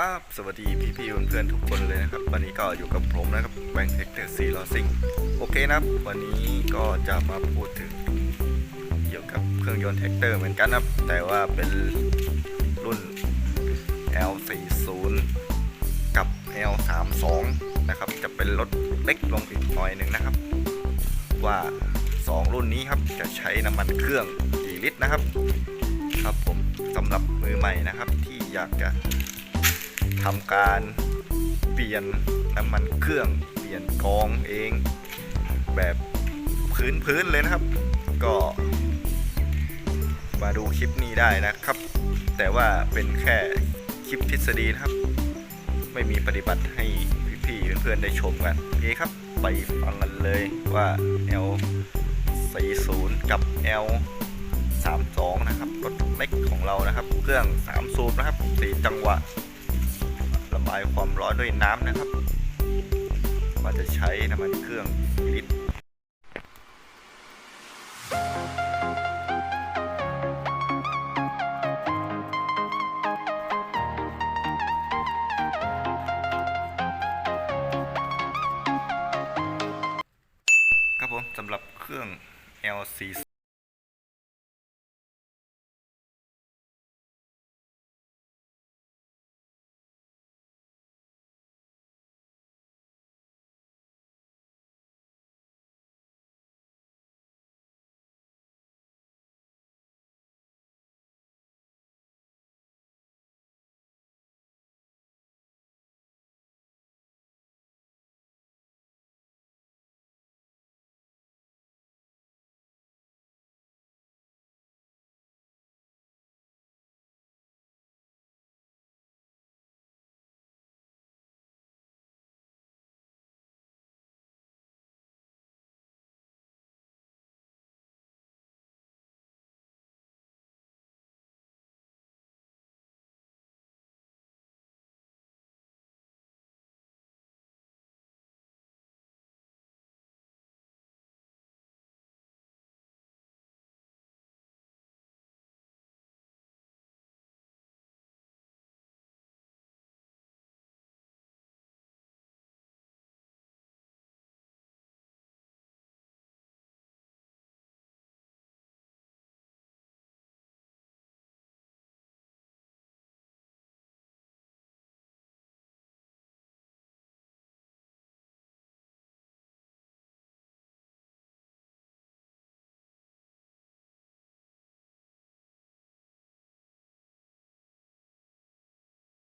ครับ สวัสดีพี่ๆเพื่อนๆทุกคนเลยนะครับ วันนี้ก็อยู่กับผมนะครับแบงค์เอ็กเตอร์ซีลอซิงโอเคนะครับ วันนี้ก็จะมาพูดถึงเกี่ยวกับเครื่องยนต์แท็กเตอร์เหมือนกันนะครับ แต่ว่าเป็นรุ่น L40 กับ L32 นะครับ จะเป็นรถเล็กลงอีกหน่อยหนึ่งนะครับ ว่า 2 รุ่นนี้ครับจะใช้น้ำมันเครื่องกี่ลิตรนะครับ ครับผมสำหรับมือใหม่นะครับที่อยากจะ ทำการเปลี่ยนน้ำมันเครื่องเปลี่ยนกองเอง แบบพื้นพื้นๆเลยนะครับ ก็มาดูคลิปนี้ได้นะครับ แต่ว่าเป็นแค่คลิปทฤษฎีนะครับ ไม่มีปฏิบัติให้พี่ๆเพื่อนๆได้ชมกันโอเคครับไปฟังกันเลยว่า L 40กับ L 32นะครับรถเล็กของเรานะครับ เครื่อง 3 สูบนะครับ 4 จังหวะ ระบายความร้อนด้วยน้ำนะครับว่าจะใช้น้ำมันเครื่องลิตรครับผมสำหรับเครื่อง L4